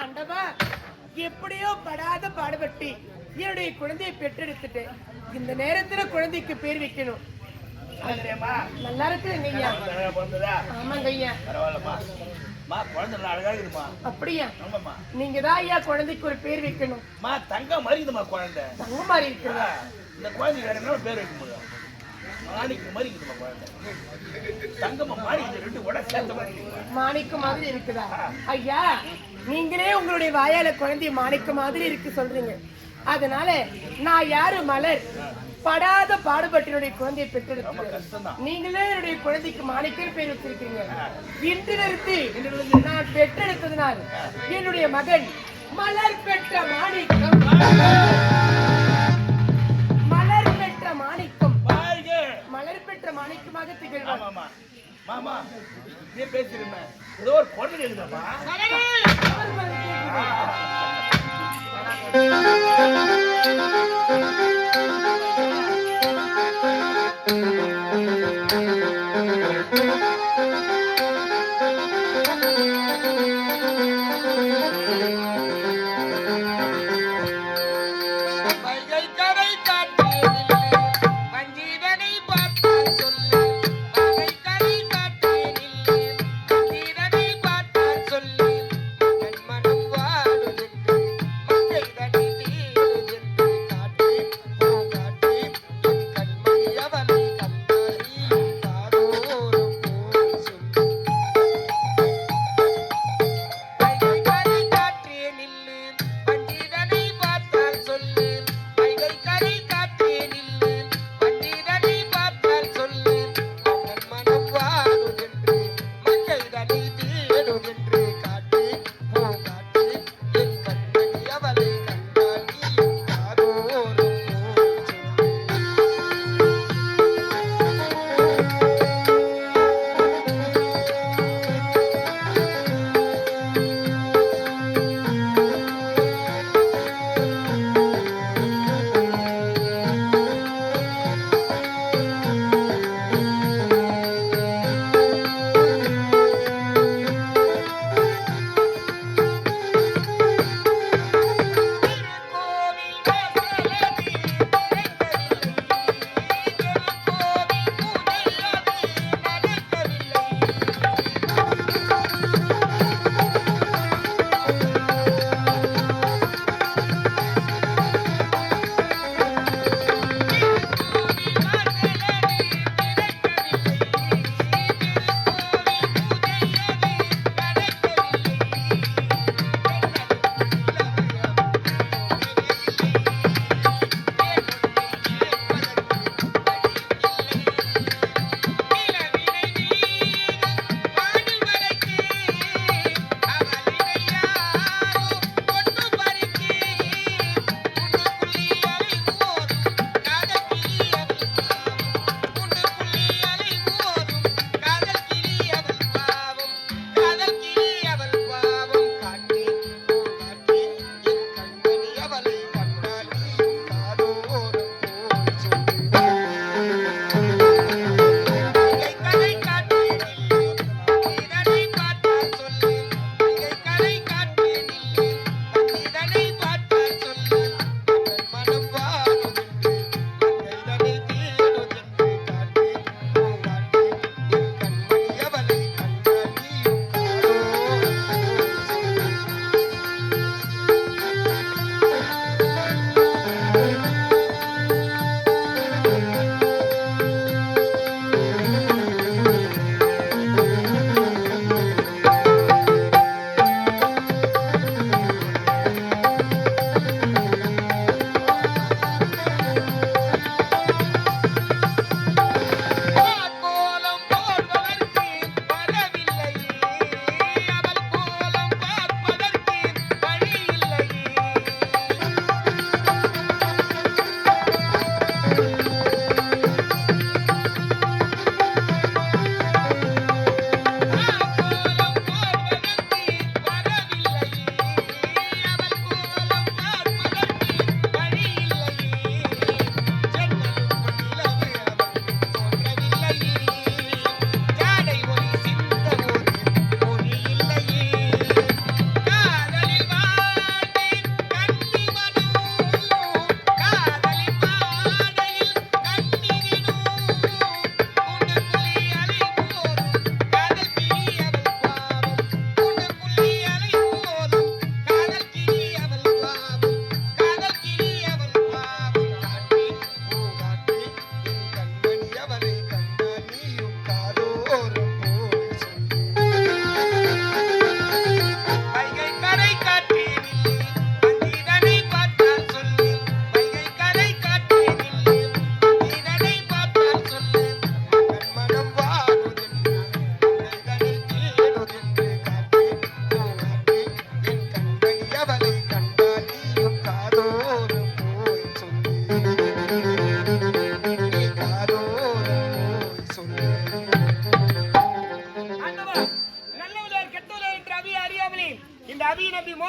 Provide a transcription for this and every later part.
ஆண்டவா எப்படியோ படாத பாடுபட்டு என்னுடைய குழந்தையை பெற்றெடுத்துட்டு இந்த நேரத்துல குழந்தைக்கு பேர் வைக்கணும். நல்லா இருக்குங்க ஐயா ஆமாங்க ஐயா. அப்படியா? நீங்க தான் ஐயா குழந்தைக்கு ஒரு பேர் வைக்கணும். மா தங்கம் மாதிரி இருக்குதுமா குழந்தை. தங்க மாதிரி ஆ, இந்த குழந்தைக்கு வேற என்ன பேர் வைக்க முடியும்? மாணிக்கு மாதிரி இருக்குதுமா குழந்தை. தங்கம்மா மாணி இது ரெண்டு கூட சேர்த்த மாதிரி இருக்குமா மாணிக்க மாதிரி இருக்குதா? ஐயா நீங்களே உங்களுடைய வாயால குழந்தை மாணிக்க மாதிரி இருக்கு சொல்றீங்க. அதனால நான் யாரு மலர்? படாத பாடுபட்டு என்னுடைய குழந்தையை பெற்றெடுத்து நீங்களே என்னுடைய குழந்தைக்கு மாணிக்கர் பேர் வச்சிருக்கீங்க. இன்றிலிருந்து நான் பெற்றெடுத்ததினால் என்னுடைய மகன் மலர் பெற்ற மாணிக்கம். மலர் பெற்ற மாணிக்கம். மலர் பெற்ற மாணிக்கமாக திகழ்வார். ஆமாமா மாமா நீ பேசிருமே ஏதோ ஒரு குழந்தை இருக்குதாம்மா Thank you.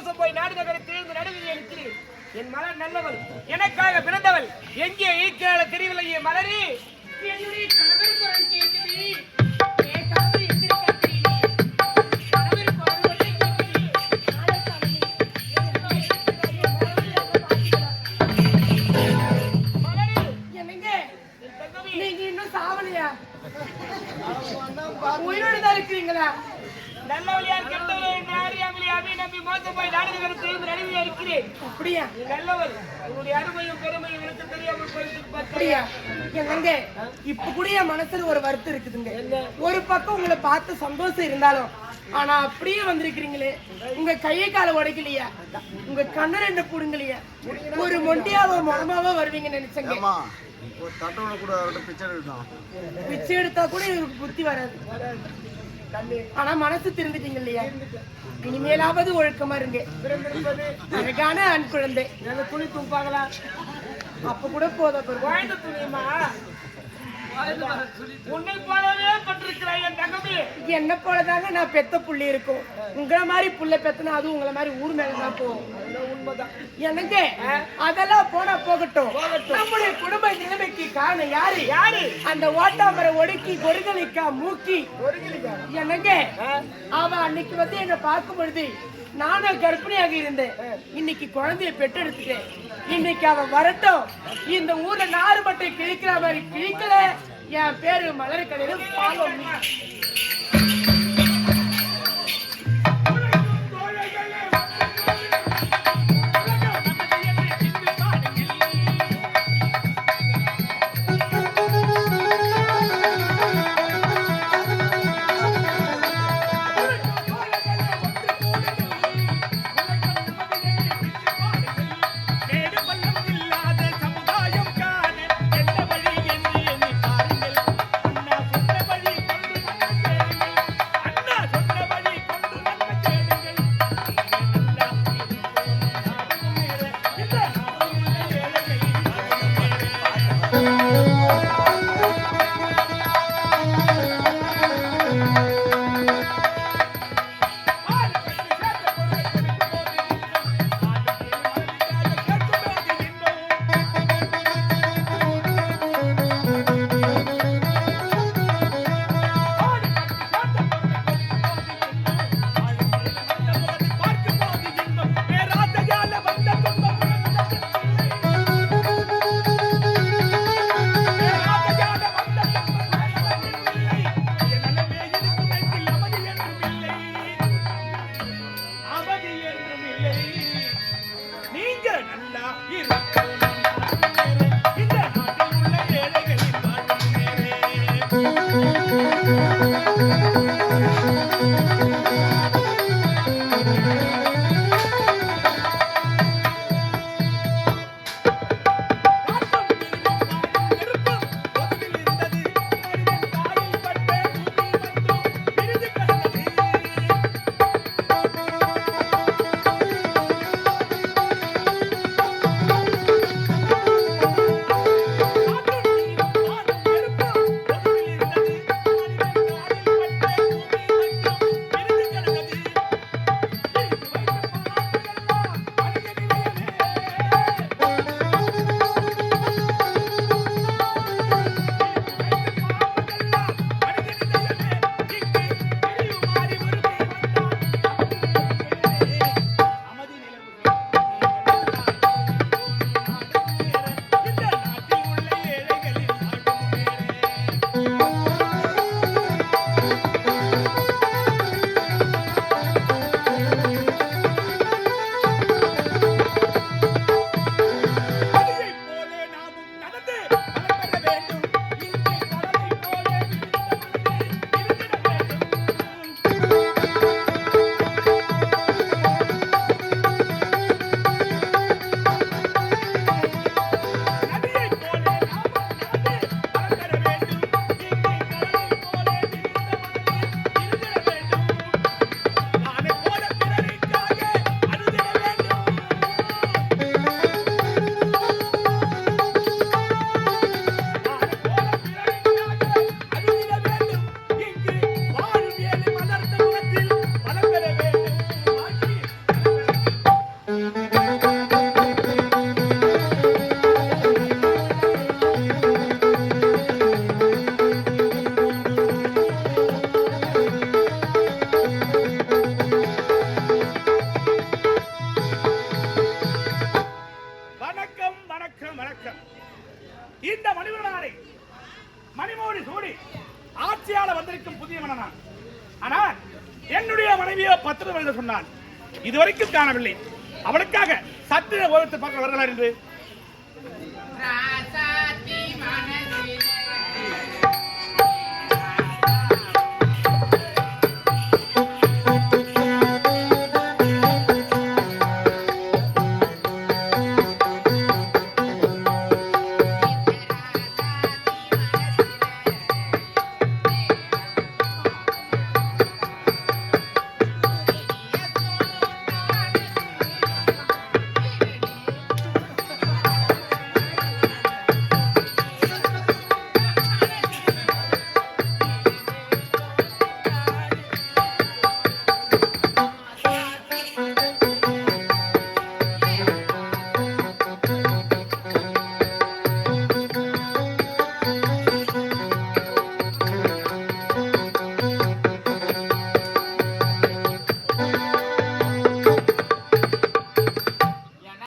தேசம் போய் நாடு நகரத்தில் இருந்து நடுவில் இருக்கிறேன் என் மலர் நல்லவள் எனக்காக பிறந்தவள் எங்கே இருக்கிறாள் தெரியவில்லையே மலரி என்னுடைய கணவர் குரல் கேட்குது. அப்படியா? நீ நல்லவள் உன்னுடைய அருமையும் பெருமையும் எனக்கு தெரியாமல் போயிட்டு அப்படியா? என்னங்க இப்ப கூட என் மனசுல ஒரு வருத்தம் இருக்குதுங்க. ஒரு பக்கம் உங்களை பார்த்து சந்தோஷம் இருந்தாலும் ஆனா அப்படியே வந்திருக்கிறீங்களே. உங்க கையை காலை உடைக்கலையா? உங்க கண்ணு ரெண்டு புடுங்கலையா ஒரு மொண்டியாவோ மொடமாவோ வருவீங்க நினைச்சங்க. பிச்சை எடுத்தா கூட இவருக்கு புத்தி வராது. ஆனா மனசு திருந்துட்டீங்க இல்லையா இனிமேலாவது ஒழுக்கமா இருங்க அழகான ஆண் குழந்தை. துணி துப்பாங்களா? அப்ப கூட போதும் பாருங்க. வாழ்ந்த துணியுமா? என்ன போலதாங்க நான் பெத்த புள்ளி இருக்கும். உங்களை மாதிரி புள்ள பெத்தனா அதுவும் உங்களை மாதிரி ஊர் மேலதான் போகும். உண்மைதான் எனக்கு அதெல்லாம் போனா போகட்டும். நம்முடைய குடும்ப நிலைமைக்கு காரணம் யாரு? யாரு? அந்த ஓட்டாமரை ஒடுக்கி கொருகலிக்கா மூக்கி. எனக்கு அவ அன்னைக்கு வந்து என்ன பார்க்கும் பொழுது நானும் கர்ப்பிணியாக இருந்தேன். இன்னைக்கு குழந்தைய பெற்றெடுத்துட்டேன். இன்னைக்கு அவ வரட்டும். இந்த ஊர்ல நாறு மட்டை கிழிக்கிற மாதிரி கிழிக்கல. என் பேரு மலர் கடையில பாலம் நீங்க நல்லா இருக்கணும். மணிமோடி சூடி. ஆட்சியாளர் வந்திருக்கும் புதிய மன்னனான். ஆனால் என்னுடைய மனைவியோ பத்திரம் எழுத சொன்னான். இதுவரைக்கும் காணவில்லை. அவளுக்காக சத்திர ஓரத்தை பார்க்க வருகிறார் என்று